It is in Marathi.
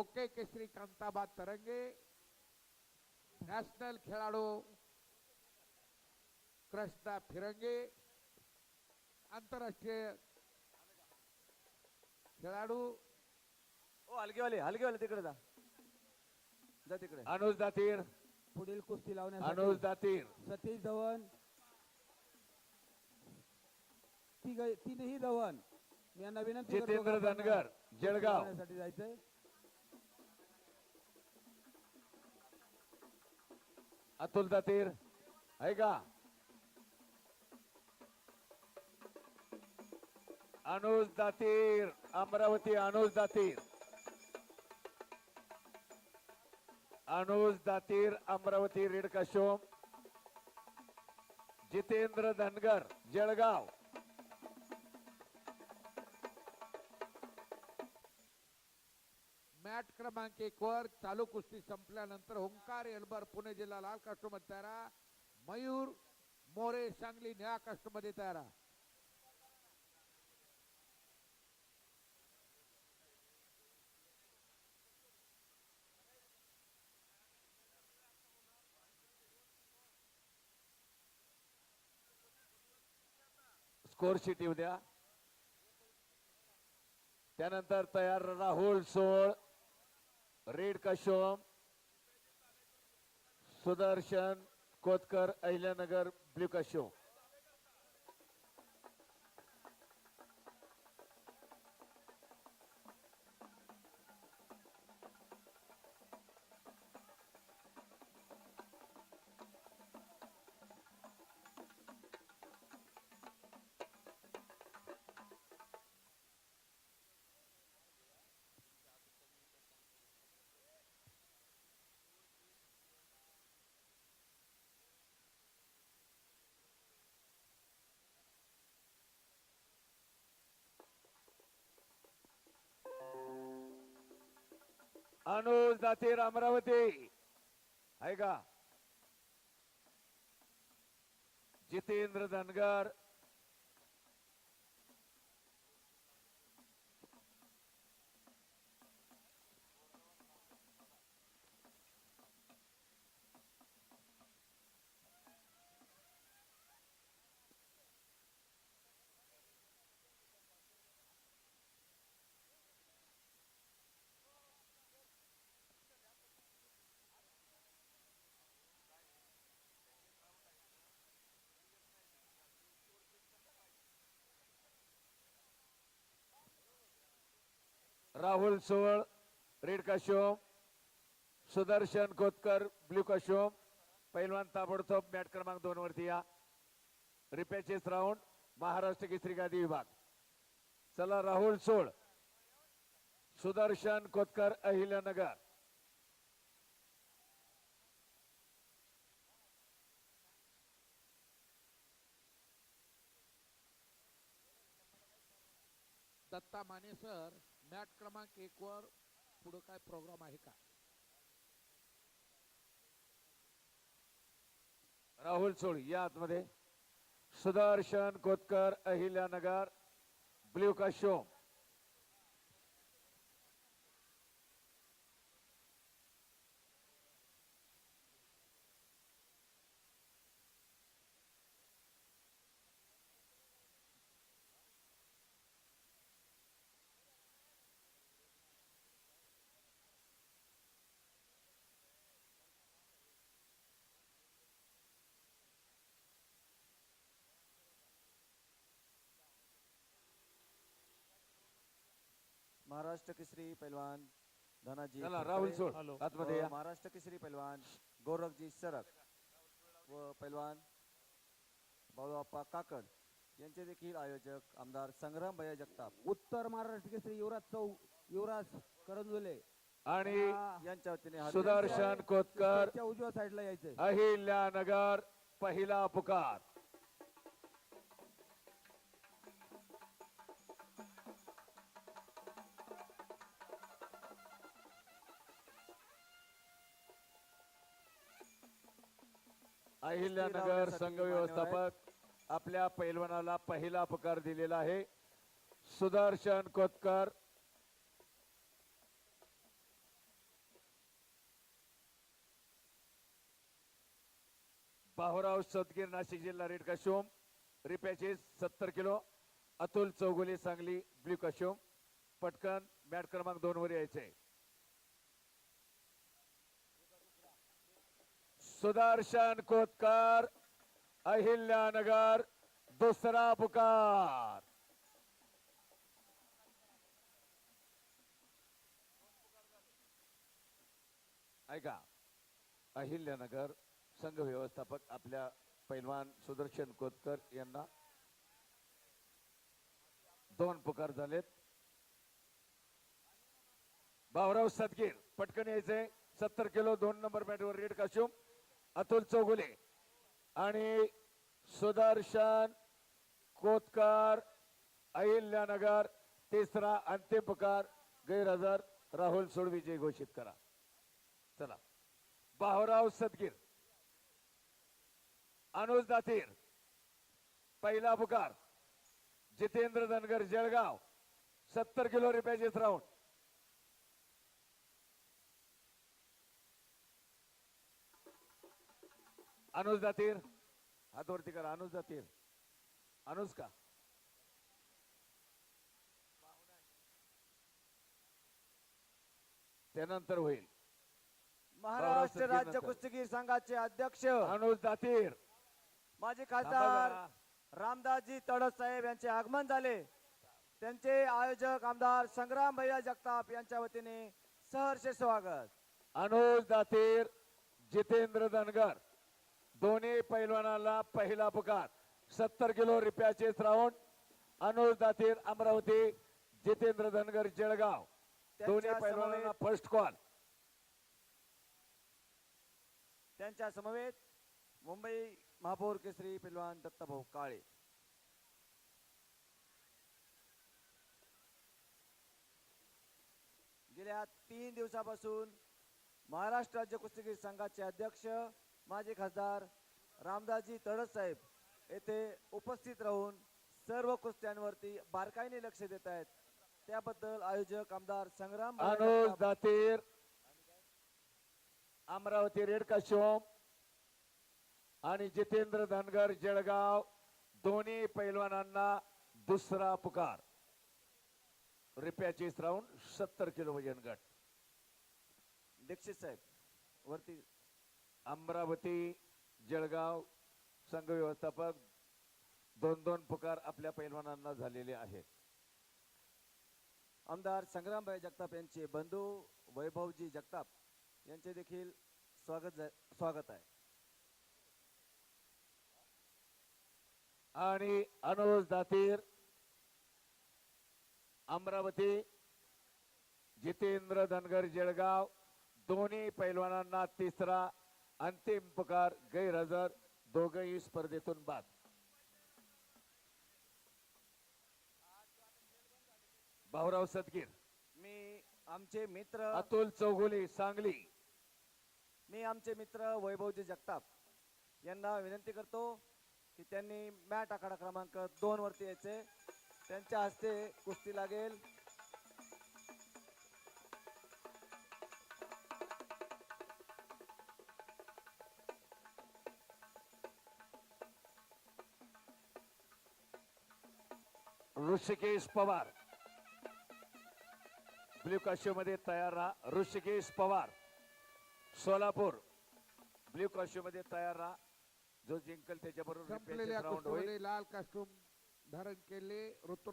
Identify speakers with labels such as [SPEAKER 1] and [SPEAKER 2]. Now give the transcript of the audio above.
[SPEAKER 1] ओके केसरी कांताबा तरंगे नॅशनल खेळाडू कृष्णा फिरंगे आंतरराष्ट्रीय खेळाडू
[SPEAKER 2] ओ हलगेवाले हलगेवाले तिकडे जा. जा तिकडे.
[SPEAKER 3] अनुज दातीर.
[SPEAKER 4] पुढील कुस्ती
[SPEAKER 3] अनुज
[SPEAKER 4] लावण्यासाठी
[SPEAKER 3] दातीर.
[SPEAKER 4] सतीश धवन. तिघ तीनही धवन. यांना विनंती करतो
[SPEAKER 3] जितेंद्र
[SPEAKER 4] का?
[SPEAKER 3] धनगर जळगाव.
[SPEAKER 4] लावण्यासाठी जायचंय.
[SPEAKER 3] अतुल दातीर आहे का? अनुज दातीर अमरावती अनुज दातीर। अनुज दातीर अमरावती रेड काशोम जितेंद्र धनगर जळगाव।
[SPEAKER 1] क्रमांक एक वर चालू कुस्ती संपल्यानंतर ओंकार एल्बर पुणे जिल्हा लाल कास्टमध्ये तयारा मयूर मोरे सांगली निळा कास्टमध्ये तयारा
[SPEAKER 3] स्कोर शीट येऊ द्या. त्यानंतर तयार राहुल सोळ रेड कशोम सुदर्शन कोतकर अहिल्यानगर ब्ल्यू कशोम अनुज जाते अमरावती आहे का? जितेंद्र धनगर. राहुल सोळ रेड काश्योम सुदर्शन कोतकर ब्ल्यू काश्योम पैलवान ताबडतोब मॅट क्रमांक दोन वरती या. रिपॅचेस राऊंड महाराष्ट्र केसरी गादी विभाग. चला राहुल सोळ सुदर्शन कोतकर अहिल्यानगर.
[SPEAKER 1] दत्ता माने सर मॅट क्रमांक एक वर पुढे काय प्रोग्राम आहे का?
[SPEAKER 3] राहुल सोळ या आतमध्ये. सुदर्शन कोतकर अहिल्यानगर ब्ल्यू काशोम
[SPEAKER 2] महाराष्ट्र केसरी पैलवान धनाजी
[SPEAKER 3] चला, राहुल आतमध्ये या.
[SPEAKER 2] महाराष्ट्र केसरी पैलवान गौरवजी सरक व पैलवान बाळूप्पा काकड यांचे देखील आयोजक आमदार संग्राम भैया जगताप।
[SPEAKER 4] उत्तर महाराष्ट्र केसरी युवराज चौ युवराज करंजुले
[SPEAKER 3] आणि
[SPEAKER 2] यांच्या वतीने हार्दिक
[SPEAKER 3] सुदर्शन कोतकर
[SPEAKER 4] उजव्या साईडला यायचंय.
[SPEAKER 3] अहिल्यानगर पहिला पुकार अहिल्यानगर संघ व्यवस्थापक आपल्या पैलवानाला पहिला पुकार दिलेला आहे. सुदर्शन कोतकर. बाहुराव सदगीर नाशिक जिल्हा रेड कशोम. रिपॅचे सत्तर किलो. अतुल चौगुले सांगली ब्ल्यू कश्युम पटकन मॅट क्रमांक दोन वर यायचे. सुदर्शन कोतकर अहिल्यानगर दुसरा पुकार. ऐका अहिल्यानगर संघ व्यवस्थापक आपल्या पैलवान सुदर्शन कोतकर यांना दोन पुकार झालेत. भाऊराव सदगीर पटकन यायचे सत्तर किलो दोन नंबर बॅटवर रेड काशूम. अतुल चौगुले आणि सुदर्शन कोतकार अहिल्यानगर तिसरा अंतिम पुकार गैरहजर राहुल सोडविजय घोषित करा. चला. बाहुराव सदगीर अनुज दातीर पहिला पुकार जितेंद्र धनगर जळगाव सत्तर किलो रुपयाचेच राऊंड. अनुज दातीर हात वरती करा अनुज दातीर अनुज का? त्यानंतर होईल.
[SPEAKER 2] महाराष्ट्र राज्य. कुस्तीगीर संघाचे अध्यक्ष
[SPEAKER 3] अनुज दातीर
[SPEAKER 2] माजी खासदार. रामदासजी तडस साहेब यांचे आगमन झाले. त्यांचे आयोजक आमदार संग्राम भैया जगताप यांच्या वतीने सहर्ष स्वागत.
[SPEAKER 3] अनुज दातीर जितेंद्र धनगर. दोन्ही पैलवानाला पहिला पुकार सत्तर किलो रुपयाचे राऊंड अनुज दातीर अमरावती जितेंद्र धनगर जळगाव. दोन्ही पैलवानांना फर्स्ट कॉल
[SPEAKER 2] त्यांच्या समवेत मुंबई महापौर केसरी पैलवान दत्ताभाऊ काळे. गेल्या तीन दिवसापासून महाराष्ट्र राज्य कुस्तीगीर संघाचे अध्यक्ष माजी खासदार रामदासजी तडस साहेब येथे उपस्थित राहून सर्व कुस्त्यांवरती बारकाईने लक्ष देत आहेत. त्याबद्दल आयोजक आमदार संग्राम
[SPEAKER 3] अनुज दातीर अमरावती रेड काशोम आणि जितेंद्र धनगर जळगाव दोन्ही पैलवानांना दुसरा पुकार. रुपयाचे राऊंड सत्तर किलो वजन गट.
[SPEAKER 2] दीक्षित साहेब वरती
[SPEAKER 3] अमरावती जळगाव संघ व्यवस्थापक दोन दोन पुकार आपल्या पैलवानांना झालेले आहेत.
[SPEAKER 2] आमदार संग्रामभाई जगताप यांचे बंधू वैभवजी जगताप यांचे देखील स्वागत स्वागत आहे.
[SPEAKER 3] आणि अनुज दातीर अमरावती जितेंद्र धनगर जळगाव दोन्ही पैलवानांना तिसरा अंतिम पुकार गैरहजर दोघही स्पर्धेतून बाद. भाऊराव सदगीर.
[SPEAKER 2] मी आमचे मित्र
[SPEAKER 3] अतुल चौगुले सांगली.
[SPEAKER 2] मी आमचे मित्र वैभवजी जगताप यांना विनंती करतो की त्यांनी मॅट आखाडा क्रमांक दोन वरती यायचे. त्यांच्या हस्ते कुस्ती लागेल.
[SPEAKER 3] ऋषिकेश पवार. ब्ल्यू काश्यू मध्ये तयार राहा ऋषिकेश पवार. सोलापूर. ब्ल्यू काश्यू मध्ये तयार राहा. जो जिंकल त्याच्याबरोबर
[SPEAKER 1] लाल कास्टूम धारण केले ऋतुराज